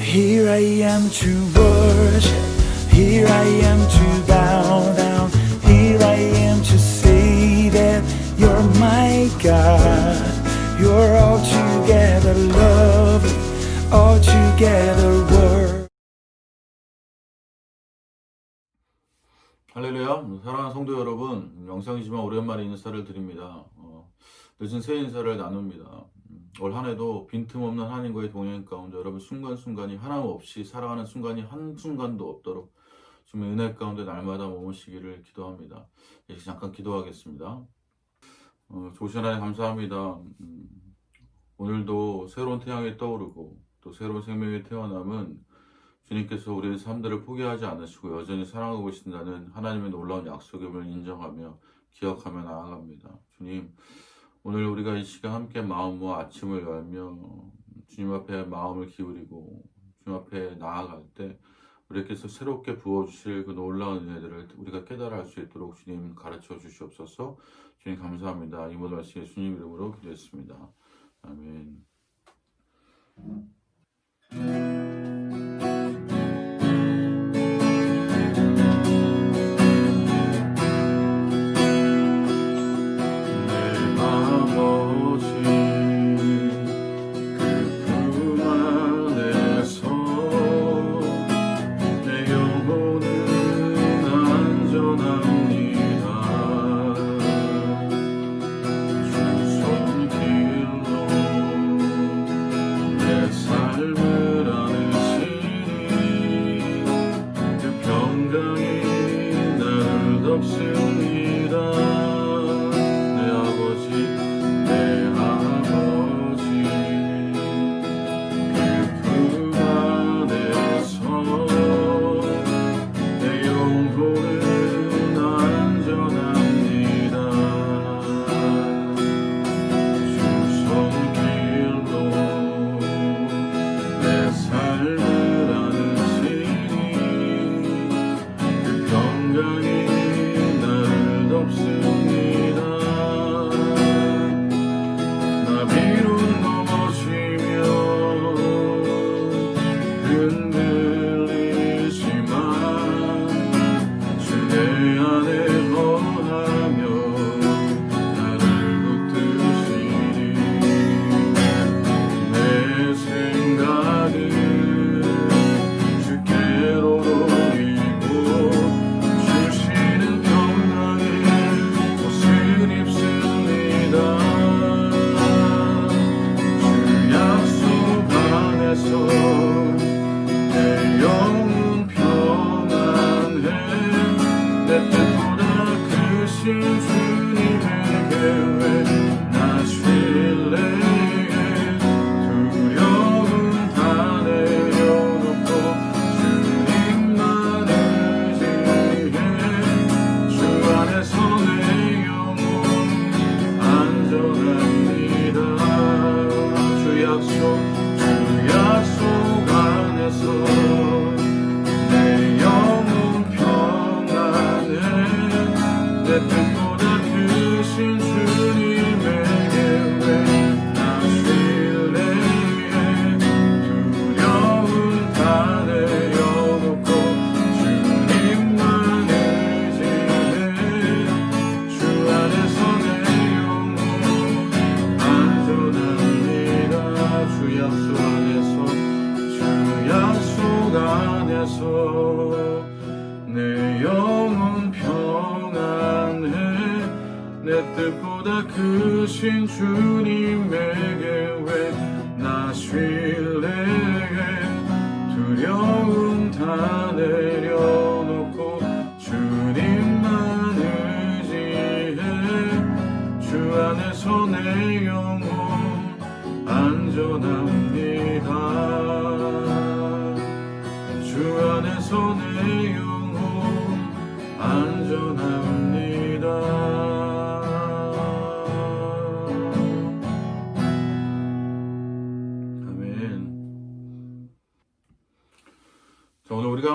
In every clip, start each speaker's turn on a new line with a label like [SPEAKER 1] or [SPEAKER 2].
[SPEAKER 1] Here I am to worship. Here I am to bow down. Here I am to say that you're my God. You're altogether lovely, altogether worth.
[SPEAKER 2] 할렐루야 사랑하는 성도 여러분 영상이지만 오랜만에 인사를 드립니다 어, 늦은 새 인사를 나눕니다 음, 올 한해도 빈틈없는 하나님과의 동행 가운데 여러분 순간순간이 하나님 없이 살아가는 순간이 한 순간도 없도록 주님의 은혜 가운데 날마다 머무시기를 기도합니다. 이제 잠깐 기도하겠습니다. 어, 좋으신 하나님 감사합니다. 음, 오늘도 새로운 태양이 떠오르고 또 새로운 생명이 태어남은 주님께서 우리의 삶들을 포기하지 않으시고 여전히 사랑하고 계신다는 하나님의 놀라운 약속임을 인정하며 기억하며 나아갑니다. 주님, 오늘 우리가 이 시간 함께 마음 모아 아침을 열며 주님 앞에 마음을 기울이고 주님 앞에 나아갈 때 우리께서 새롭게 부어주실 그 놀라운 은혜들을 우리가 깨달아 할수 있도록 주님 가르쳐 주시옵소서 주님 감사합니다. 이 모든 말씀 예수님 이름으로 기도했습니다. 아멘.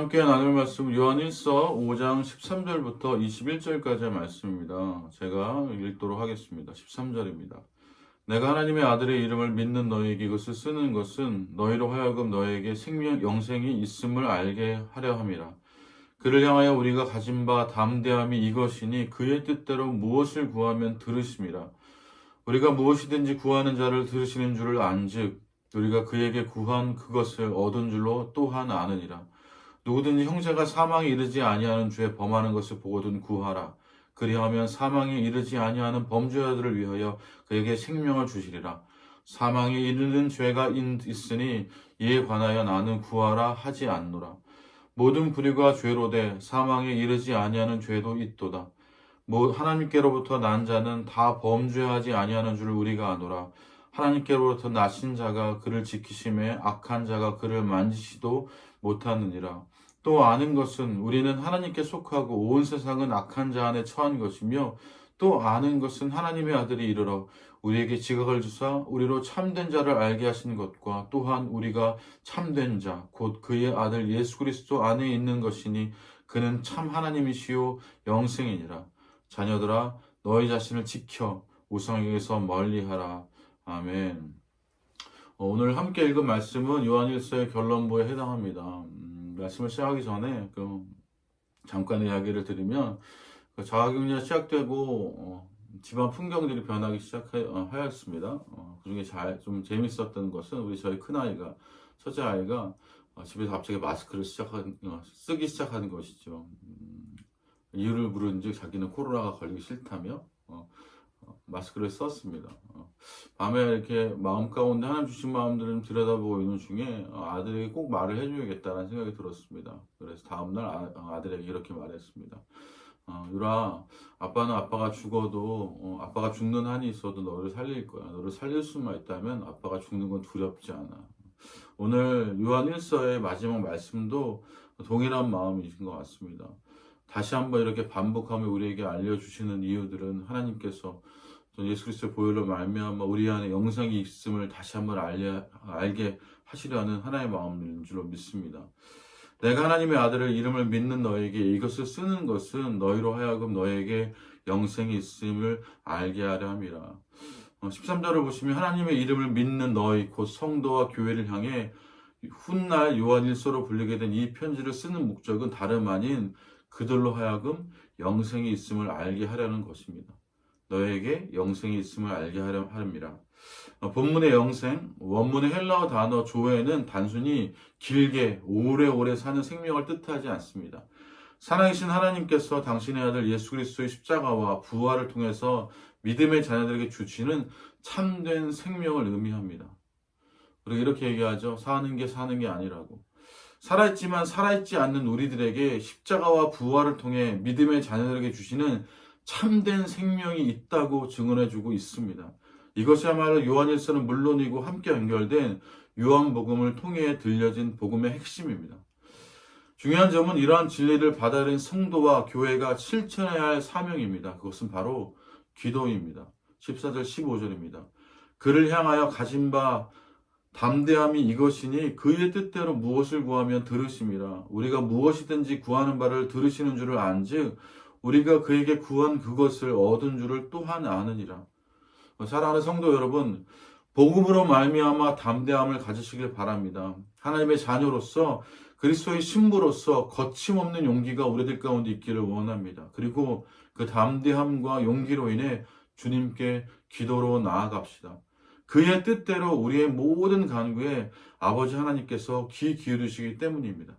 [SPEAKER 2] 함께 나눌 말씀 요한 1서 5장 13절부터 21절까지의 말씀입니다. 제가 읽도록 하겠습니다. 13절입니다. 내가 하나님의 아들의 이름을 믿는 너희에게 이것을 쓰는 것은 너희로 하여금 너에게 생명 영생이 있음을 알게 하려 함이라. 그를 향하여 우리가 가진 바 담대함이 이것이니 그의 뜻대로 무엇을 구하면 들으심이라. 우리가 무엇이든지 구하는 자를 들으시는 줄을 안즉 우리가 그에게 구한 그것을 얻은 줄로 또한 아느니라. 누구든지 형제가 사망에 이르지 아니하는 죄 범하는 것을 보거든 구하라. 그리하면 사망에 이르지 아니하는 범죄자들을 위하여 그에게 생명을 주시리라. 사망에 이르는 죄가 있- 있으니 이에 관하여 나는 구하라 하지 않노라. 모든 불의가 죄로 되 사망에 이르지 아니하는 죄도 있도다. 뭐 하나님께로부터 난 자는 다 범죄하지 아니하는 줄 우리가 아노라. 하나님께로부터 나신 자가 그를 지키심에 악한 자가 그를 만지지도 못하느니라. 또 아는 것은 우리는 하나님께 속하고 온 세상은 악한 자 안에 처한 것이며 또 아는 것은 하나님의 아들이 이르러 우리에게 지각을 주사 우리로 참된 자를 알게 하신 것과 또한 우리가 참된 자 곧 그의 아들 예수 그리스도 안에 있는 것이니 그는 참 하나님이시요 영생이니라. 자녀들아 너희 자신을 지켜 우상에게서 멀리하라. 아멘. 어, 오늘 함께 읽은 말씀은 요한일서의 결론부에 해당합니다. 음, 말씀을 시작하기 전에 그 잠깐 이야기를 드리면 그 자가격리가 시작되고 어, 집안 풍경들이 변하기 시작하였습니다. 어, 그중에 잘 좀 재밌었던 것은 우리 저희 큰 아이가 첫째 아이가 어, 집에서 갑자기 마스크를 시작한 어, 쓰기 시작하는 것이죠. 음, 이유를 물은즉 자기는 코로나가 걸리기 싫다며 어, 어, 마스크를 썼습니다. 어, 밤에 이렇게 마음 가운데 하나님 주신 마음들을 좀 들여다보고 있는 중에 어, 아들에게 꼭 말을 해줘야겠다는 생각이 들었습니다. 그래서 다음날 아, 아들에게 이렇게 말했습니다. 어, 유라, 아빠는 아빠가 죽어도 어, 아빠가 죽는 한이 있어도 너를 살릴 거야. 너를 살릴 수만 있다면 아빠가 죽는 건 두렵지 않아. 오늘 요한 1서의 마지막 말씀도 동일한 마음이신 것 같습니다. 다시 한번 이렇게 반복하며 우리에게 알려주시는 이유들은 하나님께서 전 예수 그리스도의 보혈로 말미암아 우리 안에 영생이 있음을 다시 한번 알게, 알게 하시려는 하나의 마음인 줄로 믿습니다. 내가 하나님의 아들을 이름을 믿는 너에게 이것을 쓰는 것은 너희로 하여금 너에게 영생이 있음을 알게 하려 함이라. 13절을 보시면 하나님의 이름을 믿는 너희 곧 성도와 교회를 향해 훗날 요한일서로 불리게 된 이 편지를 쓰는 목적은 다름 아닌 그들로 하여금 영생이 있음을 알게 하려는 것입니다. 너에게 영생이 있음을 알게 하려 함이라. 어, 본문의 영생, 원문의 헬라어 단어 조에는 단순히 길게 오래오래 사는 생명을 뜻하지 않습니다. 살아계신 하나님께서 당신의 아들 예수 그리스도의 십자가와 부활을 통해서 믿음의 자녀들에게 주시는 참된 생명을 의미합니다. 우리가 이렇게 얘기하죠. 사는 게 사는 게 아니라고. 살아있지만 살아있지 않는 우리들에게 십자가와 부활을 통해 믿음의 자녀들에게 주시는 참된 생명이 있다고 증언해주고 있습니다. 이것이야말로 요한일서는 물론이고 함께 연결된 요한복음을 통해 들려진 복음의 핵심입니다. 중요한 점은 이러한 진리를 받아들인 성도와 교회가 실천해야 할 사명입니다. 그것은 바로 기도입니다. 14절 15절입니다. 그를 향하여 가진 바 담대함이 이것이니 그의 뜻대로 무엇을 구하면 들으심이라 우리가 무엇이든지 구하는 바를 들으시는 줄을 안즉 우리가 그에게 구한 그것을 얻은 줄을 또한 아느니라. 사랑하는 성도 여러분, 복음으로 말미암아 담대함을 가지시길 바랍니다. 하나님의 자녀로서 그리스도의 신부로서 거침없는 용기가 우리들 가운데 있기를 원합니다. 그리고 그 담대함과 용기로 인해 주님께 기도로 나아갑시다. 그의 뜻대로 우리의 모든 간구에 아버지 하나님께서 귀 기울이시기 때문입니다.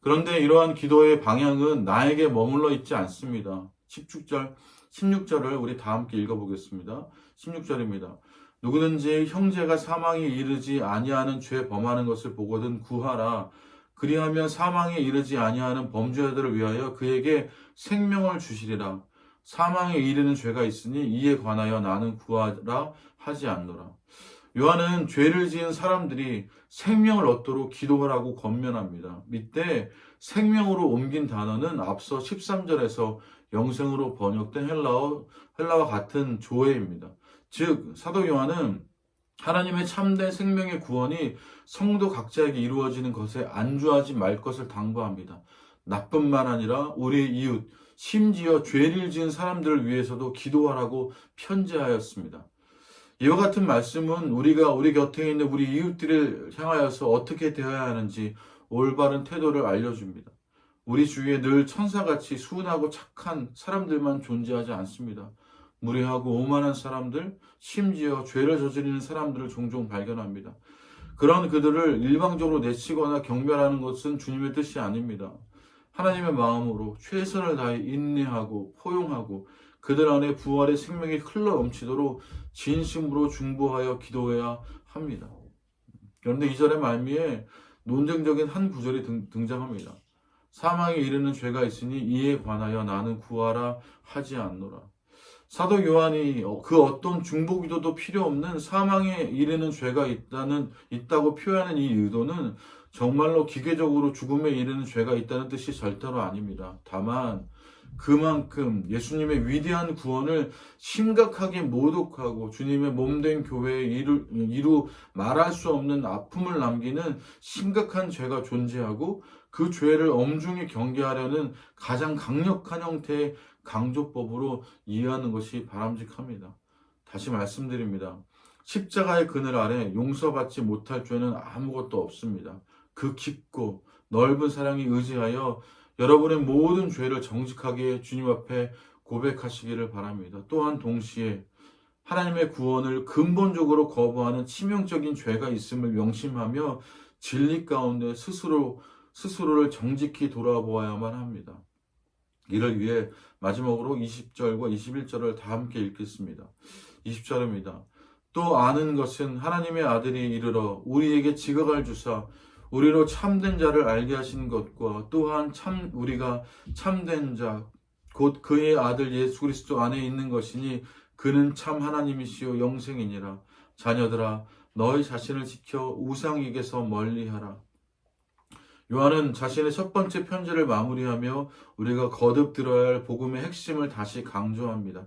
[SPEAKER 2] 그런데 이러한 기도의 방향은 나에게 머물러 있지 않습니다. 16절, 16절을 우리 다 함께 읽어보겠습니다. 16절입니다. 누구든지 형제가 사망에 이르지 아니하는 죄 범하는 것을 보거든 구하라. 그리하면 사망에 이르지 아니하는 범죄자들을 위하여 그에게 생명을 주시리라. 사망에 이르는 죄가 있으니 이에 관하여 나는 구하라 하지 않노라. 요한은 죄를 지은 사람들이 생명을 얻도록 기도하라고 권면합니다. 밑에 생명으로 옮긴 단어는 앞서 13절에서 영생으로 번역된 헬라어, 헬라와 같은 조해입니다. 즉, 사도 요한은 하나님의 참된 생명의 구원이 성도 각자에게 이루어지는 것에 안주하지 말 것을 당부합니다. 나뿐만 아니라 우리의 이웃, 심지어 죄를 지은 사람들을 위해서도 기도하라고 편지하였습니다. 이와 같은 말씀은 우리가 우리 곁에 있는 우리 이웃들을 향하여서 어떻게 대해야 하는지 올바른 태도를 알려줍니다. 우리 주위에 늘 천사같이 순하고 착한 사람들만 존재하지 않습니다. 무례하고 오만한 사람들, 심지어 죄를 저지르는 사람들을 종종 발견합니다. 그런 그들을 일방적으로 내치거나 경멸하는 것은 주님의 뜻이 아닙니다. 하나님의 마음으로 최선을 다해 인내하고 포용하고 그들 안에 부활의 생명이 흘러 넘치도록 진심으로 중보하여 기도해야 합니다. 그런데 이 절의 말미에 논쟁적인 한 구절이 등, 등장합니다. 사망에 이르는 죄가 있으니 이에 관하여 나는 구하라 하지 않노라. 사도 요한이 그 어떤 중보기도도 필요 없는 사망에 이르는 죄가 있다는 있다고 표현하는 이 의도는 정말로 기계적으로 죽음에 이르는 죄가 있다는 뜻이 절대로 아닙니다. 다만 그만큼 예수님의 위대한 구원을 심각하게 모독하고 주님의 몸된 교회에 이루, 이루 말할 수 없는 아픔을 남기는 심각한 죄가 존재하고 그 죄를 엄중히 경계하려는 가장 강력한 형태의 강조법으로 이해하는 것이 바람직합니다. 다시 말씀드립니다. 십자가의 그늘 아래 용서받지 못할 죄는 아무것도 없습니다. 그 깊고 넓은 사랑이 의지하여 여러분의 모든 죄를 정직하게 주님 앞에 고백하시기를 바랍니다. 또한 동시에 하나님의 구원을 근본적으로 거부하는 치명적인 죄가 있음을 명심하며 진리 가운데 스스로 스스로를 정직히 돌아보아야만 합니다. 이를 위해 마지막으로 20절과 21절을 다 함께 읽겠습니다. 20절입니다. 또 아는 것은 하나님의 아들이 이르러 우리에게 지각을 주사 우리로 참된 자를 알게 하신 것과 또한 참 우리가 참된 자 곧 그의 아들 예수 그리스도 안에 있는 것이니 그는 참 하나님이시요 영생이니라 자녀들아 너희 자신을 지켜 우상에게서 멀리하라 요한은 자신의 첫 번째 편지를 마무리하며 우리가 거듭 들어야 할 복음의 핵심을 다시 강조합니다.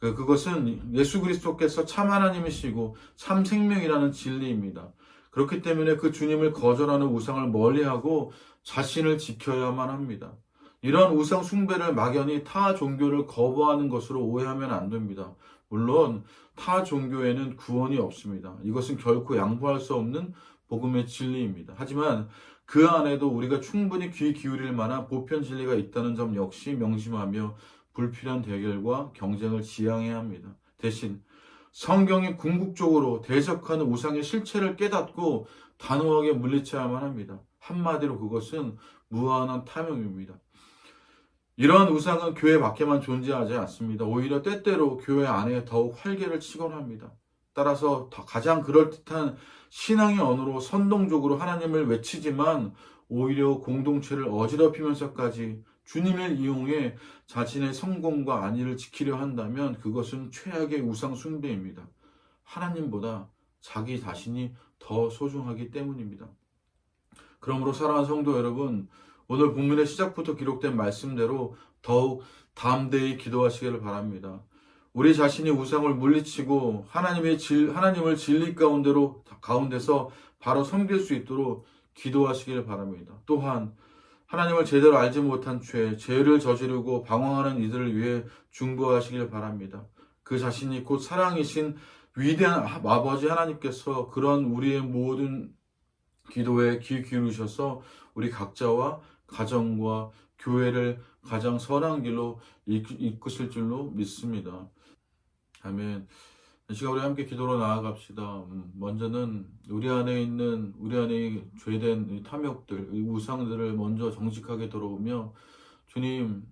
[SPEAKER 2] 그- 그것은 예수 그리스도께서 참 하나님이시고 참 생명이라는 진리입니다. 그렇기 때문에 그 주님을 거절하는 우상을 멀리하고 자신을 지켜야만 합니다. 이런 우상 숭배를 막연히 타 종교를 거부하는 것으로 오해하면 안 됩니다. 물론 타 종교에는 구원이 없습니다. 이것은 결코 양보할 수 없는 복음의 진리입니다. 하지만 그 안에도 우리가 충분히 귀 기울일 만한 보편 진리가 있다는 점 역시 명심하며 불필요한 대결과 경쟁을 지양해야 합니다. 대신 성경이 궁극적으로 대적하는 우상의 실체를 깨닫고 단호하게 물리쳐야만 합니다. 한마디로 그것은 무한한 탐욕입니다. 이러한 우상은 교회 밖에만 존재하지 않습니다. 오히려 때때로 교회 안에 더욱 활개를 치곤 합니다. 따라서 더 가장 그럴듯한 신앙의 언어로 선동적으로 하나님을 외치지만 오히려 공동체를 어지럽히면서까지 주님을 이용해 자신의 성공과 안위를 지키려 한다면 그것은 최악의 우상 숭배입니다. 하나님보다 자기 자신이 더 소중하기 때문입니다. 그러므로 사랑하는 성도 여러분, 오늘 본문의 시작부터 기록된 말씀대로 더욱 담대히 기도하시기를 바랍니다. 우리 자신이 우상을 물리치고 하나님의 질, 하나님을 진리 가운데로 가운데서 바로 섬길 수 있도록 기도하시기를 바랍니다. 또한 하나님을 제대로 알지 못한 죄, 죄를 저지르고 방황하는 이들을 위해 중보하시길 바랍니다. 그 자신이 곧 사랑이신 위대한 아버지 하나님께서 그런 우리의 모든 기도에 귀 기울이셔서 우리 각자와 가정과 교회를 가장 선한 길로 이끄- 이끄실 줄로 믿습니다. 아멘. 이 시간 우리 함께 기도로 나아갑시다. 음, 먼저는 우리 안에 있는 우리 안에 죄된 이 탐욕들, 이 우상들을 먼저 정직하게 들어오며 주님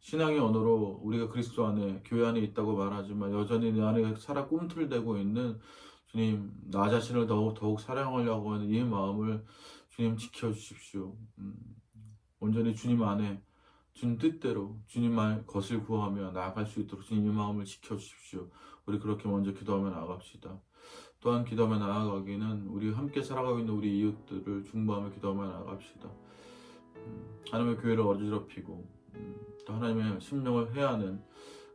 [SPEAKER 2] 신앙의 언어로 우리가 그리스도 안에 교회 안에 있다고 말하지만 여전히 내 안에 살아 꿈틀대고 있는 주님 나 자신을 더욱 더욱 사랑하려고 하는 이 마음을 주님 지켜주십시오. 음, 온전히 주님 안에 주님 뜻대로 주님 말 것을 구하며 나아갈 수 있도록 주님 이 마음을 지켜주십시오. 우리 그렇게 먼저 기도하며 나아갑시다. 또한 기도하며 나아가기는 우리 함께 살아가고 있는 우리 이웃들을 중보하며 기도하며 나아갑시다. 음, 하나님의 교회를 어지럽히고 음, 또 하나님의 심령을 해하는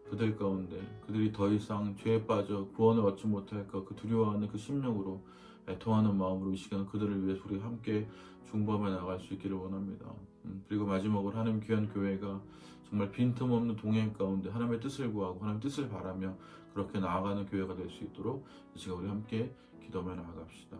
[SPEAKER 2] 그들 가운데 그들이 더 이상 죄에 빠져 구원을 얻지 못할까 그 두려워하는 그 심령으로 애통하는 마음으로 이 시간 그들을 위해서 우리 함께 중보하며 나갈 수 있기를 원합니다. 음, 그리고 마지막으로 하나님 귀한 교회가 정말 빈틈없는 동행 가운데 하나님의 뜻을 구하고 하나님의 뜻을 바라며 그렇게 나아가는 교회가 될 수 있도록 이 시간 우리 함께 기도하며 나아갑시다.